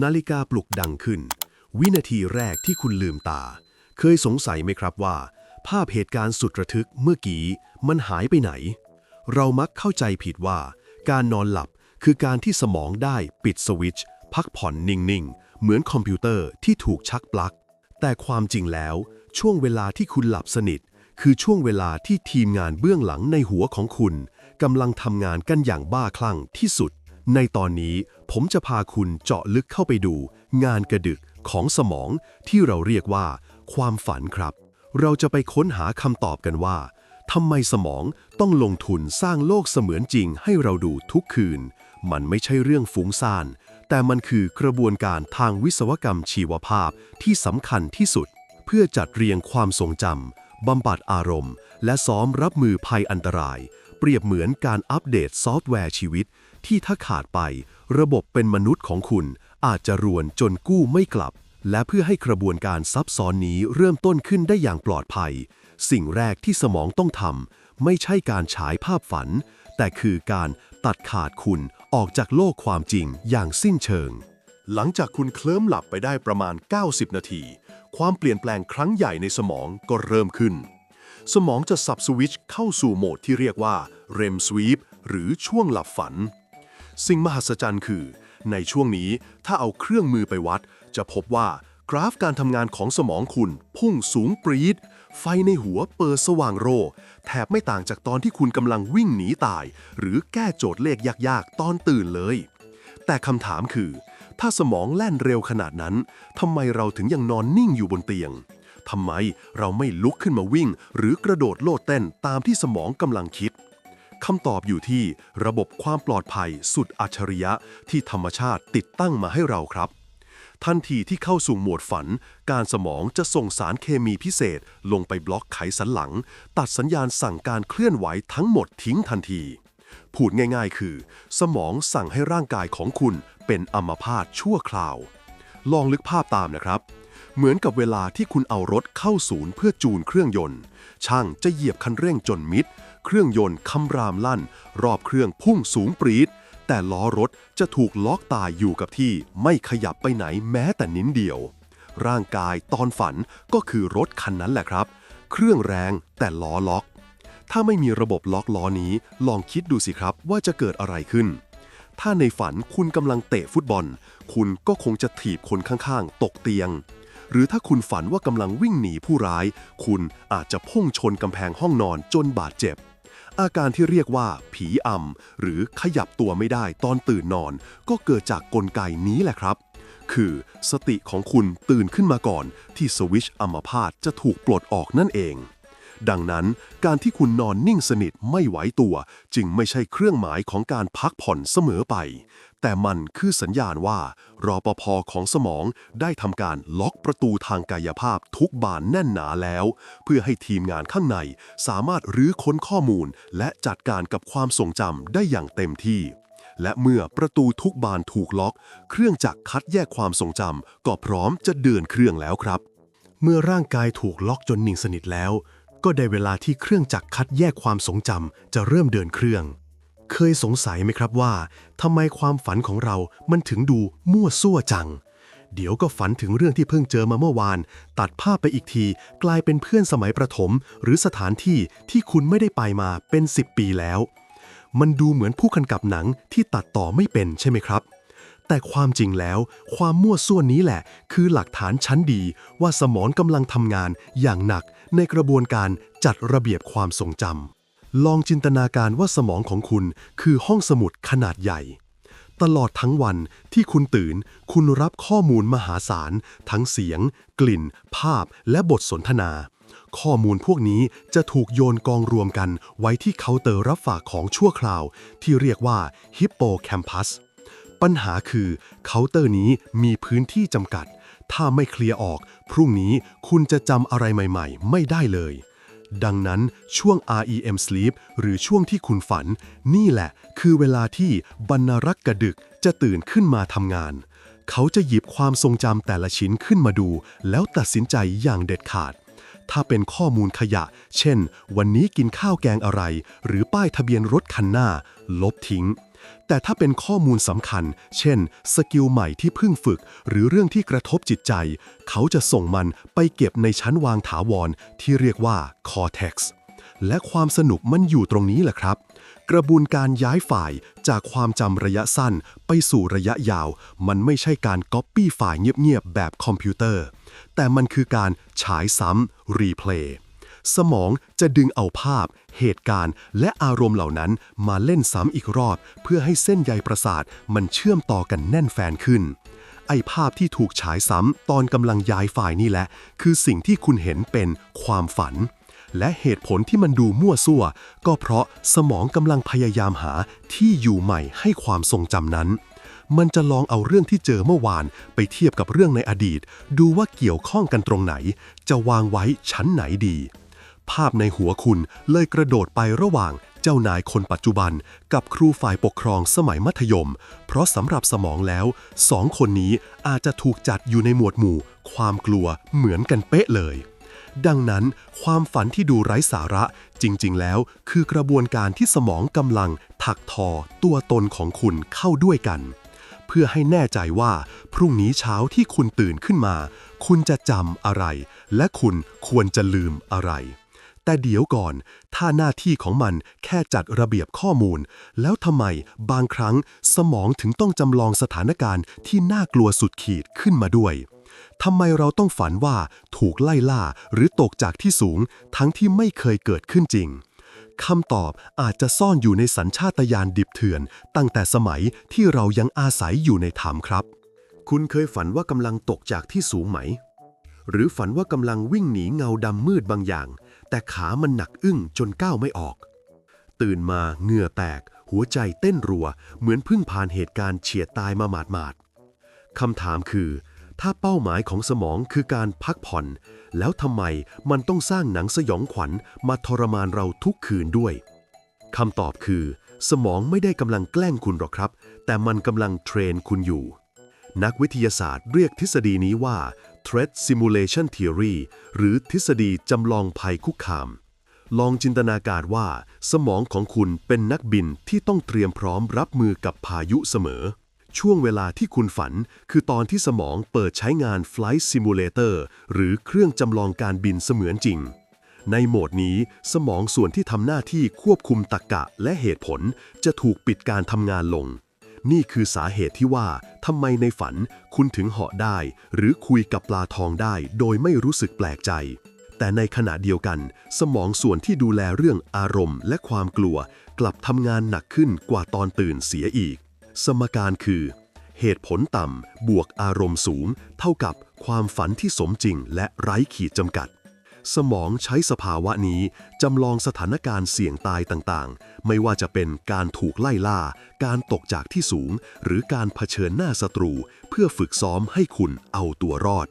นาฬิกาปลุกดังขึ้น วินาทีแรกที่คุณลืมตา เคยสงสัยไหมครับว่า ภาพเหตุการณ์สุดระทึกเมื่อกี้มันหายไปไหน เรามักเข้าใจผิดว่า การนอนหลับคือการที่สมองได้ปิดสวิตช์พักผ่อนนิ่งๆ เหมือนคอมพิวเตอร์ที่ถูกชักปลั๊กแต่ความจริงแล้วช่วงเวลาที่คุณหลับสนิท คือช่วงเวลาที่ทีมงานเบื้องหลังในหัวของคุณกำลังทำงานกันอย่างบ้าคลั่งที่สุด ในตอนนี้ผมจะพาคุณเจาะลึกเข้าไปดู งานกระดึกของสมองที่เราเรียกว่า ความฝันครับ เราจะไปค้นหาคำตอบกันว่าทำไมสมองต้องลงทุนสร้างโลกเสมือนจริงให้เราดูทุกคืน มันไม่ใช่เรื่องฟุ้งซ่าน แต่มันคือกระบวนการทางวิศวกรรมชีวภาพที่สำคัญที่สุด เพื่อจัดเรียงความทรงจำบำบัดอารมณ์ และซ้อมรับมือภัยอันตราย เปรียบเหมือนการอัปเดตซอฟต์แวร์ชีวิต ที่ถ้าขาดไป ระบบเป็นมนุษย์ของคุณ อาจจะรวนจนกู้ไม่กลับ และเพื่อให้กระบวนการซับซ้อนนี้เริ่มต้นขึ้นได้อย่างปลอดภัย สิ่งแรกที่สมองต้องทำไม่ใช่การฉายภาพฝัน แต่คือการตัดขาดคุณออกจากโลกความจริงอย่างสิ้นเชิง หลังจากคุณเคลิ้มหลับไปได้ประมาณ 90 นาที ความเปลี่ยนแปลงครั้งใหญ่ในสมองก็เริ่มขึ้น สมองจะสับสวิตช์เข้าสู่โหมดที่เรียกว่า REM Sleep หรือช่วงหลับฝัน สิ่งมหัศจรรย์คือ ในช่วงนี้ถ้าเอาเครื่องมือไปวัด จะพบว่ากราฟการทำงานของสมองคุณพุ่งสูงปรีด ไฟในหัวเปิดสว่างโร แทบไม่ต่างจากตอนที่คุณกำลังวิ่งหนีตาย หรือแก้โจทย์เลขยากๆ ตอนตื่นเลย แต่คำถามคือ ถ้าสมองแล่นเร็วขนาดนั้นทำไมเราถึงยังนอนนิ่งอยู่บนเตียง ทำไมเราไม่ลุกขึ้นมาวิ่ง หรือกระโดดโลดเต้นตามที่สมองกำลังคิดคำตอบอยู่ที่ระบบความปลอดภัยสุดอัจฉริยะที่ธรรมชาติติดตั้งมาให้เราครับ ทันทีที่เข้าสู่โหมดฝัน การสมองจะส่งสารเคมีพิเศษ ลงไปบล็อกไขสันหลัง ตัดสัญญาณสั่งการเคลื่อนไหวทั้งหมดทิ้งทันที พูดง่ายๆ คือ สมองสั่งให้ร่างกายของคุณเป็นอัมพาตชั่วคราว ลองลึกภาพตามนะครับ เหมือนกับเวลาที่คุณเอารถเข้าศูนย์เพื่อจูนเครื่องยนต์ ช่างจะเหยียบคันเร่งจนมิด เครื่องยนต์คำรามลั่น รอบเครื่องพุ่งสูงปรีด แต่ล้อรถจะถูกล็อกตายอยู่กับที่ไม่ขยับไปไหนแม้แต่นิ้นเดียว ร่างกายตอนฝันก็คือรถคันนั้นแหละครับ เครื่องแรงแต่ล้อล็อก ถ้าไม่มีระบบล็อกล้อนี้ ลองคิดดูสิครับว่าจะเกิดอะไรขึ้นถ้าในฝันคุณกำลังเตะฟุตบอล คุณก็คงจะถีบคนข้างๆ ตกเตียง หรือถ้าคุณฝันว่ากำลังวิ่งหนีผู้ร้าย คุณอาจจะพุ่งชนกำแพงห้องนอนจนบาดเจ็บ อาการที่เรียกว่า ผีอำหรือขยับตัวไม่ได้ตอนตื่นนอน ก็เกิดจากกลไกนี้แหละครับ คือสติของคุณตื่นขึ้นมาก่อน ที่สวิตชอัมพาตจะถูกปลดออกนั่นเองดังนั้นการที่คุณนอนนิ่งสนิทไม่ไหวตัว จึงไม่ใช่เครื่องหมายของการพักผ่อนเสมอไป แต่มันคือสัญญาณว่ารอปภของสมองได้ทำการล็อกประตูทางกายภาพทุกบานแน่นหนาแล้ว เพื่อให้ทีมงานข้างในสามารถรื้อค้นข้อมูล และจัดการกับความทรงจำได้อย่างเต็มที่ และเมื่อประตูทุกบานถูกล็อก เครื่องจักรคัดแยกความทรงจำก็พร้อมจะเดินเครื่องแล้วครับ เมื่อร่างกายถูกล็อกจนนิ่งสนิทแล้ว ก็ได้เวลาที่เครื่องจักรคัดแยกความทรงจำจะเริ่มเดินเครื่อง เคยสงสัยไหมครับว่าทำไมความฝันของเรามันถึงดูมั่วซั่วจัง เดี๋ยวก็ฝันถึงเรื่องที่เพิ่งเจอมาเมื่อวาน ตัดภาพไปอีกที กลายเป็นเพื่อนสมัยประถม หรือสถานที่ที่คุณไม่ได้ไปมาเป็น 10 ปีแล้ว มันดูเหมือนผู้กำกับหนังที่ตัดต่อไม่เป็นใช่ไหมครับ แต่ความจริงแล้ว ความมั่วซั่วนี้แหละ คือหลักฐานชั้นดีว่าสมองกำลังทำงานอย่างหนักในกระบวนการจัดระเบียบความทรงจำ ลองจินตนาการว่าสมองของคุณคือห้องสมุดขนาดใหญ่ ตลอดทั้งวันที่คุณตื่น คุณรับข้อมูลมหาศาล ทั้งเสียง กลิ่น ภาพ และบทสนทนา ข้อมูลพวกนี้จะถูกโยนกองรวมกันไว้ที่เคาน์เตอร์รับฝากของชั่วคราว ที่เรียกว่าฮิปโปแคมปัสปัญหาคือเคาน์เตอร์นี้มีพื้นที่จำกัด ถ้าไม่เคลียร์ออก พรุ่งนี้คุณจะจำอะไรใหม่ ๆ ไม่ได้เลย ดังนั้นช่วง REM sleep หรือช่วงที่คุณฝัน นี่แหละ คือเวลาที่บรรณรักษ์กระดึกจะตื่นขึ้นมาทำงาน เขาจะหยิบความทรงจำแต่ละชิ้นขึ้นมาดู แล้วตัดสินใจอย่างเด็ดขาด ถ้าเป็นข้อมูลขยะ เช่น วันนี้กินข้าวแกงอะไร หรือป้ายทะเบียนรถคันหน้า ลบทิ้ง แต่ถ้าเป็นข้อมูลสำคัญ เช่น สกิลใหม่ที่เพิ่งฝึก หรือเรื่องที่กระทบจิตใจ เขาจะส่งมันไปเก็บในชั้นวางถาวร ที่เรียกว่า cortex และความสนุกมันอยู่ตรงนี้แหละครับ กระบวนการย้ายฝ่ายจากความจำระยะสั้นไปสู่ระยะยาว มันไม่ใช่การก๊อปปี้ฝ่ายเงียบๆแบบคอมพิวเตอร์ แต่มันคือการฉายซ้ำรีเพลย์ สมองจะดึงเอาภาพ เหตุการณ์ และอารมณ์เหล่านั้นมาเล่นซ้ำอีกรอบ เพื่อให้เส้นใยประสาทมันเชื่อมต่อกันแน่นแฟนขึ้น ไอภาพที่ถูกฉายซ้ำตอนกำลังย้ายฝ่ายนี่แหละ คือสิ่งที่คุณเห็นเป็นความฝัน และเหตุผลที่มันดูมั่วซั่ว ก็เพราะสมองกำลังพยายามหาที่อยู่ใหม่ให้ความทรงจำนั้นมันจะลองเอาเรื่องที่เจอเมื่อวานไปเทียบกับเรื่องในอดีต ดูว่าเกี่ยวข้องกันตรงไหน จะวางไว้ชั้นไหนดี ภาพในหัวคุณเลยกระโดดไประหว่างเจ้านายคนปัจจุบัน กับครูฝ่ายปกครองสมัยมัธยม เพราะสำหรับสมองแล้วสองคนนี้อาจจะถูกจัดอยู่ในหมวดหมู่ ความกลัวเหมือนกันเป๊ะเลย ดังนั้น ความฝันที่ดูไร้สาระจริง ๆ แล้ว คือกระบวนการที่สมองกำลังถักทอตัวตนของคุณเข้าด้วยกัน เพื่อให้แน่ใจว่า พรุ่งนี้เช้าที่คุณตื่นขึ้นมา คุณจะจำอะไร และคุณควรจะลืมอะไร แต่เดี๋ยวก่อน ถ้าหน้าที่ของมันแค่จัดระเบียบข้อมูล แล้วทำไมบางครั้งสมองถึงต้องจำลองสถานการณ์ที่น่ากลัวสุดขีดขึ้นมาด้วยทำไมเราต้องฝันว่าถูกไล่ล่าหรือตกจากที่สูง ทั้งที่ไม่เคยเกิดขึ้นจริงคำตอบอาจจะซ่อนอยู่ในสัญชาตญาณดิบเถื่อน ตั้งแต่สมัยที่เรายังอาศัยอยู่ในถ้ำครับ คุณเคยฝันว่ากำลังตกจากที่สูงไหม หรือฝันว่ากำลังวิ่งหนีเงาดำมืดบางอย่าง แต่ขามันหนักอึ้งจนก้าวไม่ออก ตื่นมาเหงื่อแตก หัวใจเต้นรัว เหมือนเพิ่งผ่านเหตุการณ์เฉียดตายมาหมาดๆคำถามคือ ถ้าเป้าหมายของสมองคือการพักผ่อน แล้วทำไมมันต้องสร้างหนังสยองขวัญมาทรมานเราทุกคืนด้วยคำตอบคือ สมองไม่ได้กำลังแกล้งคุณหรอกครับ แต่มันกำลังเทรนคุณอยู่ นักวิทยาศาสตร์เรียกทฤษฎีนี้ว่า Threat Simulation Theory หรือทฤษฎีจำลองภัยคุกคาม ลองจินตนาการว่า สมองของคุณเป็นนักบินที่ต้องเตรียมพร้อมรับมือกับพายุเสมอ ช่วงเวลาที่คุณฝัน คือตอนที่สมองเปิดใช้งาน Flight Simulator หรือเครื่องจำลองการบินเสมือนจริงในโหมดนี้สมองส่วนที่ทำหน้าที่ควบคุมตรรกะและเหตุผล จะถูกปิดการทำงานลง นี่คือสาเหตุที่ว่าทำไมในฝันคุณถึงเหาะได้ หรือคุยกับปลาทองได้โดยไม่รู้สึกแปลกใจ แต่ในขณะเดียวกัน สมองส่วนที่ดูแลเรื่องอารมณ์และความกลัว กลับทำงานหนักขึ้นกว่าตอนตื่นเสียอีก สมการคือ เหตุผลต่ำบวกอารมณ์สูง เท่ากับความฝันที่สมจริงและไร้ขีดจำกัด สมองใช้สภาวะนี้จำลองสถานการณ์เสี่ยงตายต่างๆ ไม่ว่าจะเป็นการถูกไล่ล่า การตกจากที่สูง หรือการเผชิญหน้าศัตรู เพื่อฝึกซ้อมให้คุณเอาตัวรอด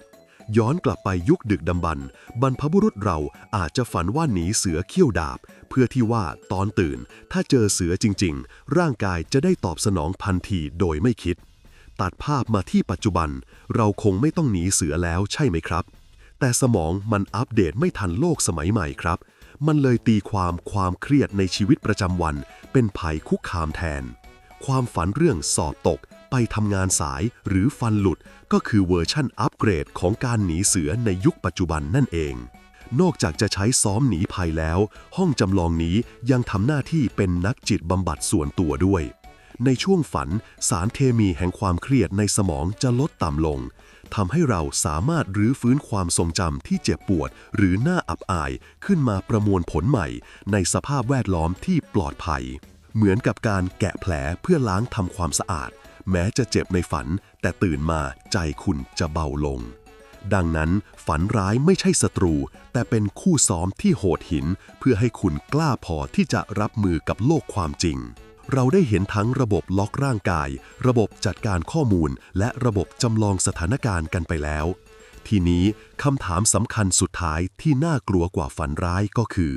ย้อนกลับไปยุคดึกดำบรรพ์บรรพบุรุษเราอาจจะฝันว่าหนีเสือเขี้ยวดาบ เพื่อที่ว่าตอนตื่น ถ้าเจอเสือจริง ๆ ร่างกายจะได้ตอบสนองพันทีโดยไม่คิด ตัดภาพมาที่ปัจจุบัน เราคงไม่ต้องหนีเสือแล้วใช่ไหมครับ แต่สมองมันอัปเดตไม่ทันโลกสมัยใหม่ครับ มันเลยตีความความเครียดในชีวิตประจำวัน เป็นภัยคุกคามแทน ความฝันเรื่องสอบตก ไปทำงานสายหรือฟันหลุด ก็คือเวอร์ชั่นอัปเกรดของการหนีเสือในยุคปัจจุบันนั่นเอง นอกจากจะใช้ซ้อมหนีภัยแล้ว ห้องจำลองนี้ยังทำหน้าที่เป็นนักจิตบำบัดส่วนตัวด้วยในช่วงฝันสารเคมีแห่งความเครียดในสมองจะลดต่ำลง ทำให้เราสามารถรื้อฟื้นความทรงจำที่เจ็บปวด หรือน่าอับอายขึ้นมาประมวลผลใหม่ ในสภาพแวดล้อมที่ปลอดภัย เหมือนกับการแกะแผลเพื่อล้างทำความสะอาด แม้จะเจ็บในฝัน แต่ตื่นมาใจคุณจะเบาลง ดังนั้นฝันร้ายไม่ใช่ศัตรู แต่เป็นคู่ซ้อมที่โหดหิน เพื่อให้คุณกล้าพอที่จะรับมือกับโลกความจริง เราได้เห็นทั้งระบบล็อกร่างกาย ระบบจัดการข้อมูล และระบบจำลองสถานการณ์กันไปแล้ว ทีนี้คำถามสำคัญสุดท้ายที่น่ากลัวกว่าฝันร้ายก็คือ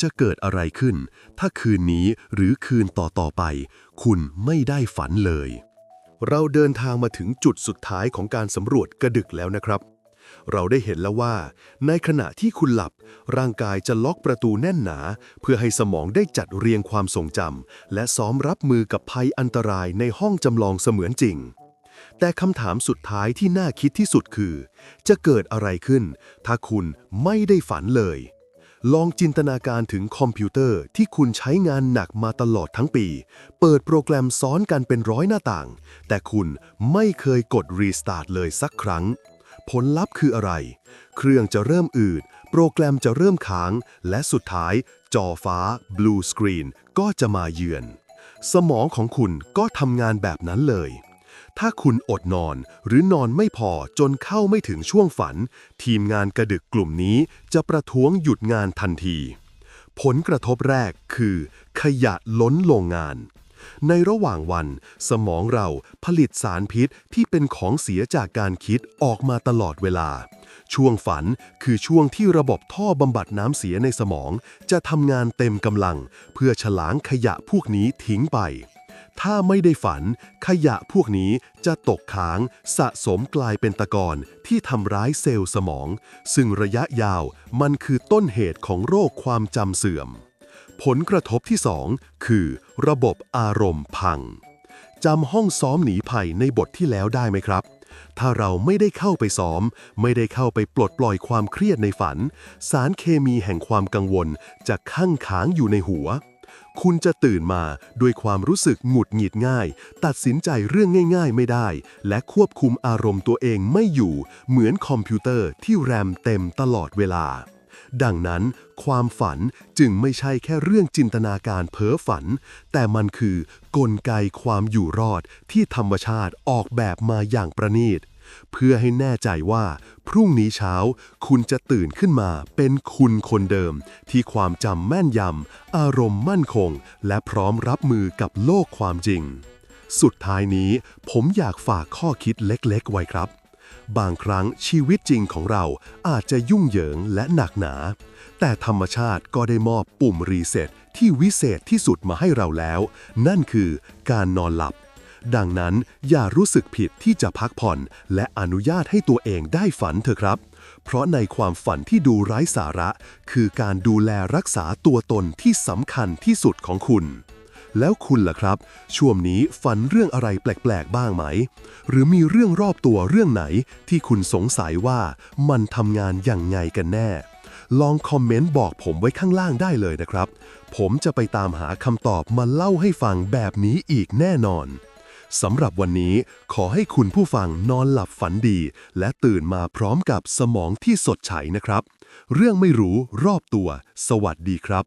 จะเกิดอะไรขึ้น ถ้าคืนนี้หรือคืนต่อๆไป คุณไม่ได้ฝันเลย เราเดินทางมาถึงจุดสุดท้ายของการสำรวจกระดึกแล้วนะครับ เราได้เห็นแล้วว่า ในขณะที่คุณหลับ ร่างกายจะล็อกประตูแน่นหนา เพื่อให้สมองได้จัดเรียงความทรงจำและซ้อมรับมือกับภัยอันตรายในห้องจำลองเสมือนจริง แต่คำถามสุดท้ายที่น่าคิดที่สุดคือ จะเกิดอะไรขึ้น ถ้าคุณไม่ได้ฝันเลย ลองจินตนาการถึงคอมพิวเตอร์ที่คุณใช้งานหนักมาตลอดทั้งปี เปิดโปรแกรมซ้อนกันเป็นร้อยหน้าต่าง แต่คุณไม่เคยกดรีสตาร์ทเลยสักครั้ง ผลลัพธ์คืออะไร เครื่องจะเริ่มอืด โปรแกรมจะเริ่มค้าง และสุดท้าย จอฟ้า Blue Screen ก็จะมาเยือน สมองของคุณก็ทำงานแบบนั้นเลย ถ้าคุณอดนอนหรือนอนไม่พอจนเข้าไม่ถึงช่วงฝัน ทีมงานกระดึกกลุ่มนี้จะประท้วงหยุดงานทันที ผลกระทบแรกคือ ขยะล้นโรงงาน ในระหว่างวัน สมองเราผลิตสารพิษที่เป็นของเสียจากการคิดออกมาตลอดเวลา ช่วงฝันคือช่วงที่ระบบท่อบำบัดน้ำเสียในสมอง จะทำงานเต็มกำลัง เพื่อฉลางขยะพวกนี้ทิ้งไป ถ้าไม่ได้ฝัน ขยะพวกนี้จะตกค้าง สะสมกลายเป็นตะกอนที่ทำร้ายเซลล์สมอง ซึ่งระยะยาวมันคือต้นเหตุของโรคความจำเสื่อม ผลกระทบที่ 2 คือ ระบบอารมณ์พังจำห้องซ้อมหนีภัยในบทที่แล้วได้ไหมครับ ถ้าเราไม่ได้เข้าไปซ้อม ไม่ได้เข้าไปปลดปล่อยความเครียดในฝัน สารเคมีแห่งความกังวลจะคั่งค้างอยู่ในหัว คุณจะตื่นมาด้วยความรู้สึกหงุดหงิดง่าย ตัดสินใจเรื่องง่าย ๆ ไม่ได้ และควบคุมอารมณ์ตัวเองไม่อยู่ เหมือนคอมพิวเตอร์ที่แรมเต็มตลอดเวลา ดังนั้น ความฝันจึงไม่ใช่แค่เรื่องจินตนาการเพ้อฝัน แต่มันคือกลไกความอยู่รอดที่ธรรมชาติออกแบบมาอย่างประณีต เพื่อให้แน่ใจว่า พรุ่งนี้เช้า คุณจะตื่นขึ้นมาเป็นคุณคนเดิม ที่ความจำแม่นยำอารมณ์มั่นคง และพร้อมรับมือกับโลกความจริง สุดท้ายนี้ผมอยากฝากข้อคิดเล็กๆ ไว้ครับ บางครั้งชีวิตจริงของเราอาจจะยุ่งเหยิงและหนักหนา แต่ธรรมชาติก็ได้มอบปุ่มรีเซ็ตที่วิเศษที่สุดมาให้เราแล้ว นั่นคือการนอนหลับ ดังนั้นอย่ารู้สึกผิดที่จะพักผ่อน และอนุญาตให้ตัวเองได้ฝันเถอะครับ เพราะในความฝันที่ดูไร้สาระ คือการดูแลรักษาตัวตนที่สำคัญที่สุดของคุณ แล้วคุณล่ะครับ ช่วงนี้ฝันเรื่องอะไรแปลกๆ บ้างไหม หรือมีเรื่องรอบตัวเรื่องไหนที่คุณสงสัยว่ามันทำงานอย่างไงกันแน่ ลองคอมเมนต์บอกผมไว้ข้างล่างได้เลยนะครับ ผมจะไปตามหาคำตอบมาเล่าให้ฟังแบบนี้อีกแน่นอนสำหรับวันนี้ขอให้คุณผู้ฟังนอนหลับฝันดี และตื่นมาพร้อมกับสมองที่สดใสนะครับ เรื่องไม่รู้รอบตัว สวัสดีครับ